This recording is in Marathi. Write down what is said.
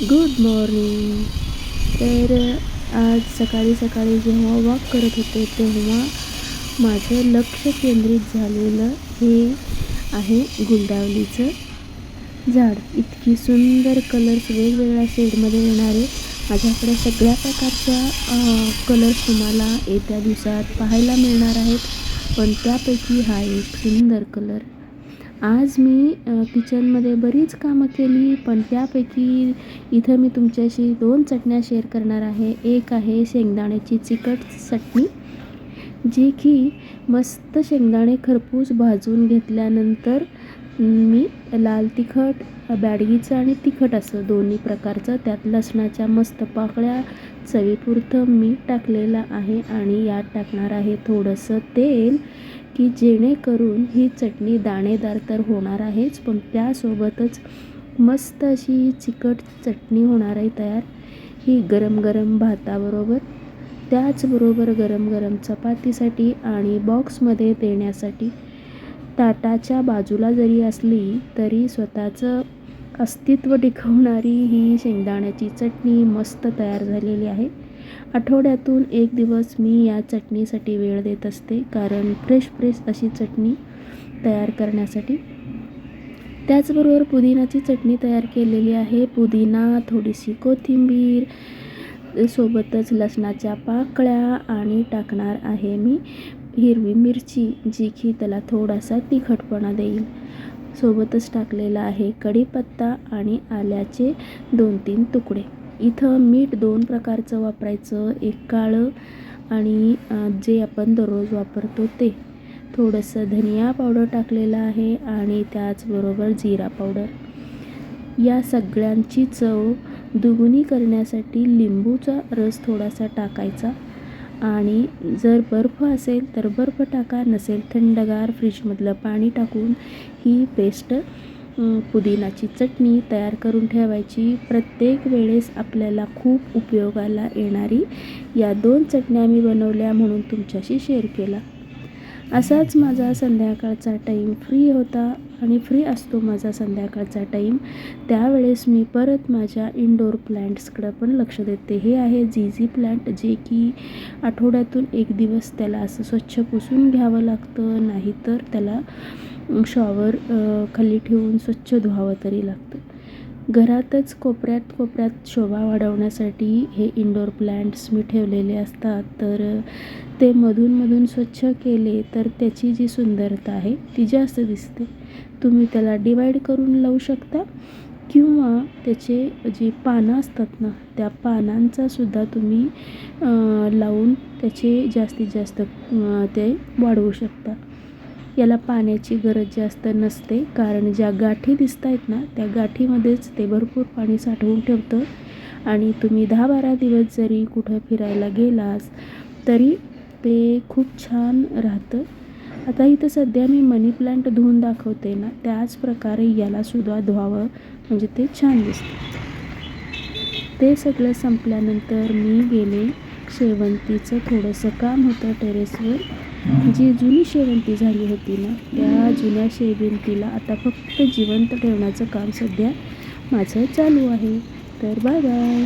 गुड मॉर्निंग तर आज सकाळी सकाळी जेव्हा वॉक करत होते तेव्हा माझं लक्ष केंद्रित झालेलं हे आहे गुलदावलीचं झाड. इतकी सुंदर कलर्स वेगवेगळ्या शेडमध्ये येणारे माझ्याकडे सगळ्या प्रकारच्या कलर्स तुम्हाला येत्या दिवसात पाहायला मिळणार आहेत. पण त्यापैकी हा एक सुंदर कलर आज मी किचनमध्ये बरीच कामं केली पण त्यापैकी इथं मी तुमच्याशी दोन चटण्या शेअर करणार आहे. एक आहे शेंगदाण्याची चिकट चटणी जी की मस्त शेंगदाणे खरपूस भाजून घेतल्यानंतर मी लाल तिखट बॅडगीचं आणि तिखट असं दोन्ही प्रकारचं त्यात लसणाच्या मस्त पाकळ्या चवीपुरतं मीठ टाकलेलं आहे आणि यात टाकणार आहे थोडंसं तेल की जेणेकरून ही चटणी दाणेदार तर होणार आहेच पण त्यासोबतच मस्त अशी चिकट चटणी होणार आहे तयार. ही गरम गरम भाताबरोबर त्याचबरोबर गरम गरम चपातीसाठी आणि बॉक्समध्ये देण्यासाठी ताटाच्या बाजूला जरी असली तरी स्वतःचं अस्तित्व टिकवणारी ही शेंगदाण्याची चटणी मस्त तयार झालेली आहे. आठवड्यातून एक दिवस मी या चटणीसाठी वेळ देत असते कारण फ्रेश फ्रेश अशी चटणी तयार करण्यासाठी. त्याचबरोबर पुदिनाची चटणी तयार केलेली आहे. पुदिना थोडीशी कोथिंबीर सोबतच लसणाच्या पाकळ्या आणि टाकणार आहे मी. हिरवी मिरची जी की त्याला थोडासा तिखटपणा देईल. सोबतच टाकलेला आहे कढीपत्ता आणि आल्याचे दोन तीन तुकडे. इथं मीठ दोन प्रकारचं वापरायचं एक काळं आणि जे आपण दररोज वापरतो ते. थोडंसं धनिया पावडर टाकलेलं आहे आणि त्याचबरोबर जिरा पावडर. या सगळ्यांची चव दुगुणी करण्यासाठी लिंबूचा रस थोडासा टाकायचा. आणि जर बर्फ असेल तर बर्फ टाका नसेल थंडगार फ्रीजमधलं पाणी टाकून ही पेस्ट पुदिनाची चटणी तयार करून ठेवायची. प्रत्येक वेळेस आपल्याला खूप उपयोगाला येणारी या दोन चटण्या मी बनवल्या म्हणून तुमच्याशी शेअर केला. असाच माझा संध्याकाळचा टाईम फ्री होता आणि फ्री असतो माझा संध्याकाळचा टाईम त्यावेळेस मी परत माझ्या इनडोअर प्लॅन्ट्सकडं पण लक्ष देते. हे आहे झिझी प्लॅन्ट जे की आठवड्यातून एक दिवस त्याला असं स्वच्छ पुसून घ्यावं लागतं नाहीतर त्याला शॉवर खाली ठेवून स्वच्छ धुवावं तरी लागतं. घरातच कोपऱ्यात कोपऱ्यात शोभा वाढवण्यासाठी हे इंडोर प्लॅन्ट्स मी ठेवलेले असतात. तर ते मधूनमधून स्वच्छ केले तर त्याची जी सुंदरता आहे ती जास्त दिसते. तुम्ही त्याला डिवाईड करून लावू शकता किंवा त्याचे जी पानं असतात ना त्या पानांचासुद्धा तुम्ही लावून त्याचे जास्तीत जास्त ते वाढवू शकता. याला पाण्याची गरज जास्त नसते. कारण ज्या गाठी दिसत आहेत ना त्या गाठीमध्येच ते भरपूर पाणी साठवून ठेवतं. आणि तुम्ही दहा बारा दिवस जरी कुठं फिरायला गेलास तरी ते खूप छान राहतं. आता इथं सध्या मी मनी प्लांट धुवून दाखवते ना त्याच प्रकारे यालासुद्धा धुवावं. म्हणजे ते छान दिसतं. ते सगळं संपल्यानंतर मी गेले. शेवंतीचं थोडंसं काम होतं टेरेसवर जी जुनी शेवंती झाली होती ना त्या जुन्या शेवंतीला आता फक्त जिवंत ठेवण्याचं काम सध्या माझं चालू आहे. तर बाय बाय